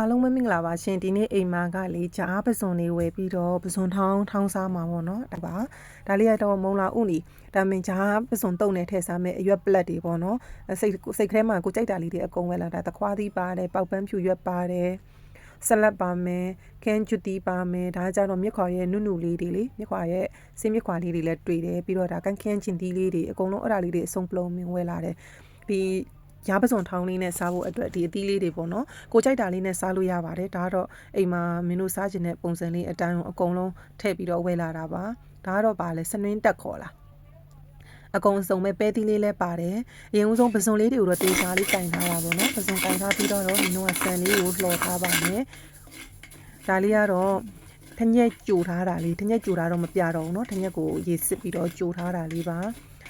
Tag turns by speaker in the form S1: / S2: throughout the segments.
S1: အားလုံးပဲမင်္ဂလာပါရှင်ဒီနေ့အိမ်မာကလေကြားပစုံလေးဝယ်ပြီးတော့ပစုံထောင်းထောင်းစားမှာပေါ့နော်ဒါပါဒါလေးကတော့မုံလာဥနီဒါမင်ကြားပစုံတုံနဲ့ထည့်စားမယ်အရွက်ပလက်တွေပေါ့နော်စိတ်စိတ်ကလေးမှာကိုကြိုက်တာလေးတွေအကုန်ဝယ်လာတာတခွားသီးပါတယ်ပေါက်ပန်းဖြူရွက်ပါတယ်ဆလတ်ပါမယ်ခင်းကျွတီပါမယ်ဒါကြတော့မြက်ခွာရဲ့နုနုလေးတွေလေမြက်ခွာရဲ့စင်းမြက်ခွာလေးတွေလည်းတွေ့တယ်ပြီးတော့ဒါကန်ခင်းချင်းတီးလေးတွေအကုန်လုံးအဲ့ဒါလေးတွေအစုံပလုံးမြင်ဝယ်လာတယ်ဒီ ရားပစုံထောင်းလေးနဲ့စားဖို့အတွက်ဒီအသီးလေးတွေပေါ့နော်ကိုကြိုက်တာလေးနဲ့စားလို့ရပါတယ်ဒါကတော့အိမ်မှာမင်းတို့စားခြင်းတဲ့ပုံစံလေးအတိုင်းကိုအကုန်လုံးထည့်ပြီးတော့ဝယ်လာတာပါဒါကတော့ပါလဲစနွင်းတက်ခေါ်လာအကုန်စုံပဲပဲသီးလေးလည်းပါတယ်အရင်ဦးဆုံးပစုံလေးတွေကိုတော့တေချာလေးကင်ထားတာပေါ့နော်ပစုံကင်ထားပြီးတော့တော့ဒီတော့ဆန်လေးကိုလှော်ထားပါမယ်ဒါလေးကတော့ထညက်ကြိုထားတာလေးထညက်ကြိုထားတော့မပြတော့ဘူးเนาะထညက်ကိုရေစစ်ပြီးတော့ကြိုထားတာလေးပါ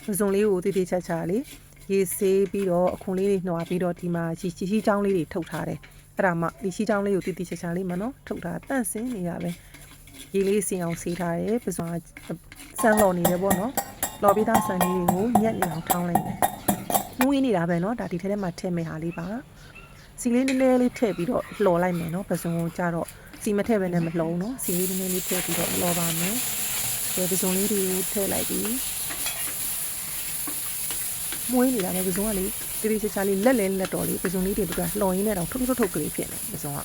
S1: ပစုံလေးကိုတိတိကျကျလေး ရေဆေးပြီးတော့အခွန်လေးတွေနှွာပြီးတော့ဒီမှာရှီရှီရှီချောင်းလေးတွေထုတ်ထားတယ်အဲ့ဒါမှဒီရှီချောင်းလေးကိုတိတိကျကျလေးမှနော်ထုတ်ထားတန့်စင်းနေရပဲရေလေးစင်အောင်ဆေးထားတယ်ပစွာဆန်လော်နေတယ်ပေါ့နော်လော်ပြီးသားဆန်လေးတွေကိုညက်နေအောင်ထောင်းလိုက်တယ်မွေးနေတာပဲနော်ဒါဒီထဲထဲမှာထည့်မယ်ဟာလေးပါစီလေးနည်းနည်းလေးထည့်ပြီးတော့လှော်လိုက်မယ်နော်ပစုံကိုကြတော့စီမထည့်ပဲနဲ့မလှုံနော်စီလေးနည်းနည်းလေးထည့်ပြီးတော့လှော်ပါမယ်ဒီပစုံလေးတွေကိုထည့်လိုက်ပြီး မွေးနေတာပဲပစုံကလေတိတိကျကျလေးလက်လဲလက်တော်လေးပစုံလေးတွေတူတာလှော်ရင်းနဲ့တော့ထုတ်ထုတ်ထုတ်ကလေးဖြစ်နေပစုံက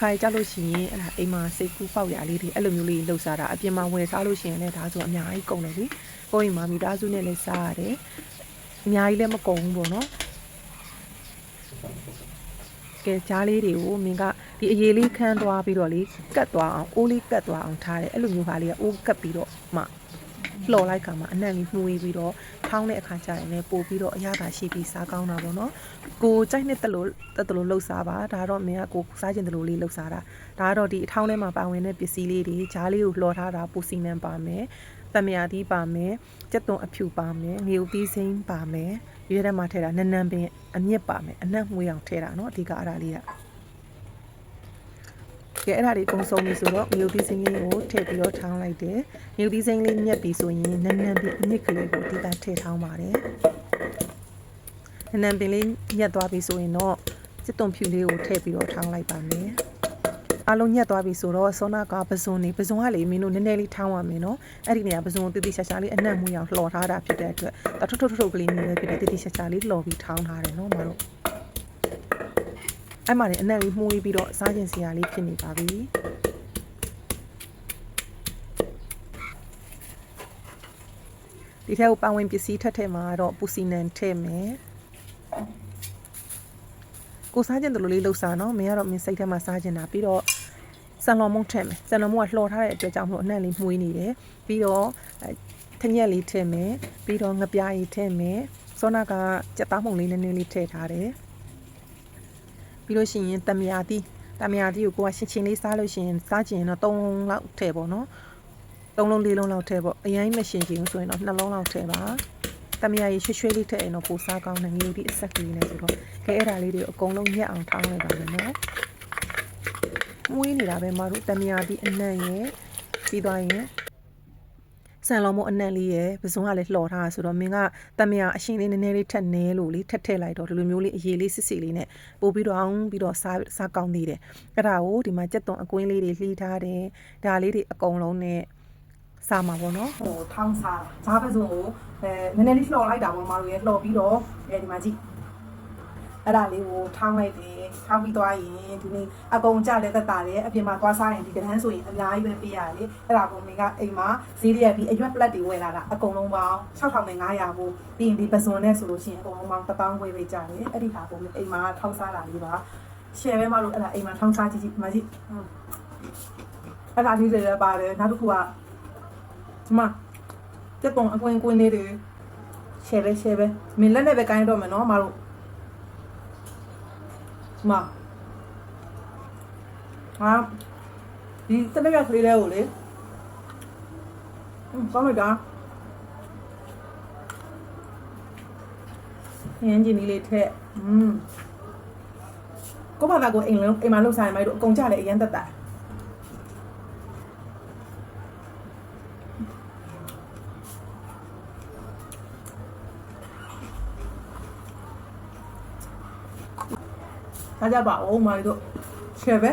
S1: ခိုင်ကြလို့ရှိရင်အဲ့ဒါအိမ်မှာစိတ်ကူးပေါက်ရလေးတွေအဲ့လိုမျိုးလေးလှုပ်ရှားတာအပြင်မှာဝယ်စားလို့ရှိရင်လည်းဒါဆိုအများကြီးကုန်တယ်လေကိုယ့်အိမ်မှာမိသားစုနဲ့လည်းစားရတယ်အများကြီးလည်းမကုန်ဘူးပေါ့နော်ကဲကြားလေးတွေကိုမင်းကဒီအရေးလေးခန်းသွားပြီးတော့လေကတ်သွားအောင်အိုးလေးကတ်သွားအောင်ထားတယ်အဲ့လိုမျိုးဟာလေးကအိုးကတ်ပြီးတော့မှ လှော်လိုက်ခါမှာအနံ့လေးမှုေးပြီးတော့ထောင်းတဲ့အခါကျရင်လည်းပို့ပြီးတော့အရသာရှိပြီးစားကောင်းတာပေါ့နော်ကိုကြိုက်တဲ့တလို့တက်တလို့လှုပ်စားပါဒါတော့မင်းကကိုစားခြင်းတလို့လေးလှုပ်စားတာဒါကတော့ဒီအထောင်းထဲမှာပါဝင်တဲ့ပစ္စည်းလေးတွေဂျားလေးကိုလှော်ထားတာပူစီနံပါမယ်တမယာသီးပါမယ်ကြက်သွန်အဖြူပါမယ်ငေဦးသီးစိမ်းပါမယ်ရွေးထဲမှာထည့်တာနန်းနန်းပင်အမြင့်ပါမယ်အနက်မွေးအောင်ထည့်တာเนาะအဓိကအဲ့ဒါလေးက ကဲအဲ့ဒါလေးကုံဆုံးပြီဆိုတော့ငရုတ်သီးစိမ်းလေးကိုထည့်ပြီးတော့ထောင်းလိုက်တယ်ငရုတ်သီးစိမ်းလေးညက်ပြီးဆိုရင်နန်းနန်းပင်အမြင့်ကလေးကိုအဓိကထည့်ထောင်းပါတယ်နန်းနန်းပင်လေးညက်သွားပြီဆိုရင်တော့စစ်သွန်ဖြူလေးကိုထည့်ပြီးတော့ထောင်းလိုက်ပါမယ်အလုံးညက်သွားပြီဆိုတော့ဆောနာကပဇွန်နေပဇွန်ကလေမင်းတို့နည်းနည်းလေးထောင်းရမယ်နော်အဲ့ဒီနေရာပဇွန်တိတိရှာရှာလေးအနက်မှုအောင်လှော်ထားတာဖြစ်တဲ့အတွက်တထုထုထုထုကလေးနေလည်းဖြစ်တဲ့တိတိရှာရှာလေးလှော်ပြီးထောင်းထားတယ်နော်မတို့ အဲ့မှာနေအနက်လေးမှုေးပြီးတော့စားကျင်စရာလေးဖြစ်နေပါပြီဒီထဲကိုပဝင်ပစ္စည်းထက်ထဲမှာတော့ပူစီနန်ထည့်မယ်ကိုစားကျင်တယ်လို့လေးလှုပ်စားနော်မင်းကတော့မင်းစိတ်ထဲမှာစားကျင်တာပြီးတော့ဆန်လော်မုံထည့်မယ်ဆန်လော်မုံကလှော်ထားတဲ့အတွက်ကြောင့်မလို့အနှံ့လေးမှုေးနေတယ်ပြီးတော့ထညက်လေးထည့်မယ်ပြီးတော့ငပြားရီထည့်မယ်စောနာကကြက်သားမှုန်လေးနည်းနည်းလေးထည့်ထားတယ် ပြီးလို့ရှိရင်တမယာတီးတမယာတီးကိုကိုကရှင်ချင်းလေးစားလို့ရှိရင်စားကျင်တော့၃လုံးလောက်ထည့်ပေါ့နော်၃လုံး၄လုံးလောက်ထည့်ပေါ့အရင်မရှင်ချင်ဘူးဆိုရင်တော့နှလုံးလောက်ထည့်ပါတမယာရေရွှေရွှေလေးထည့်ရင်တော့ပိုစားကောင်းတယ်ငြိုဒီအဆက်ကလေးနဲ့ဆိုတော့ခဲအဲ့ဒါလေးတွေအကုန်လုံးညက်အောင်ထောင်းလိုက်ပါမယ်နော်မွေးနေတာပဲမတို့တမယာဒီအနံ့ရဲ့ပြီးသွားရင် ဆန်လော်မအနံ့လေးရဲ့ပစုံကလည်းလှော်ထားဆိုတော့မင်းကတမယာအရှင်လေးနည်းနည်းလေးထက်နဲလို့လေးထက်ထည့်လိုက်တော့ဒီလိုမျိုးလေးအရေးလေးစစ်စစ်လေးနဲ့ပို့ပြီးတော့အောင်ပြီးတော့စားစားကောင်းသေးတယ်အဲ့ဒါကိုဒီမှာကြက်သွန်အကွင်းလေးတွေလှီးထားတယ်ဒါလေးတွေအကုန်လုံးနဲ့စားမှာပေါ့နော်ဟိုထောင်းစားဈာပစုံကိုအဲနည်းနည်းလေးလှော်လိုက်တာပေါ့မတို့ရဲ့လှော်ပြီးတော့အဲဒီမှာကြည့် အဲ့ဒါလေးကိုထောင်းလိုက်တယ်ထောင်းပြီးသွားရင်ဒီနေ့အကုန်ကြလဲတက်တာတယ်အပြင်မှာသွားစားရင်ဒီကန်းဆိုရင်အများကြီးပဲပေးရတယ်လေအဲ့ဒါကိုမင်းကအိမ်မှာဈေးရပြီးအရွက်ပလက်တွေဝယ်လာတာအကုန်လုံးပေါင်း6500ဘူးပြီးရင်ဒီပစွန်နဲ့ဆိုလို့ရှိရင်အကုန်လုံးပေါင်း1000ဝယ်ပေးကြတယ်အဲ့ဒီဟာကိုအိမ်မှာထောင်းစားတာလေးပါရှယ်ပဲမလို့အဲ့ဒါအိမ်မှာထောင်းစားကြည့်ကြည့်မကြည့်အဲ့ဒါလေးတွေလည်းပါတယ်နောက်တစ်ခုကဒီမှာကြက်ပုံအကွင်းကွင်းလေးတွေရှယ်ပဲရှယ်ပဲမင်းလက်နဲ့ပဲကိုင်းတော့မယ်နော်မတို့ဒီ မှာဟာဒီစနက်ကကလေးလေးကိုလေอืมကောင်းလိုက်တာရင်းကြီးလေးထက်อืมကိုဘာသာကိုအိမ်လုံးအိမ်မှာလှုပ်ဆိုင်မိုက်တို့အကုန်ကြလေအရင်တက်တာ စားကြပါဦးမာရီတို့ share ပဲ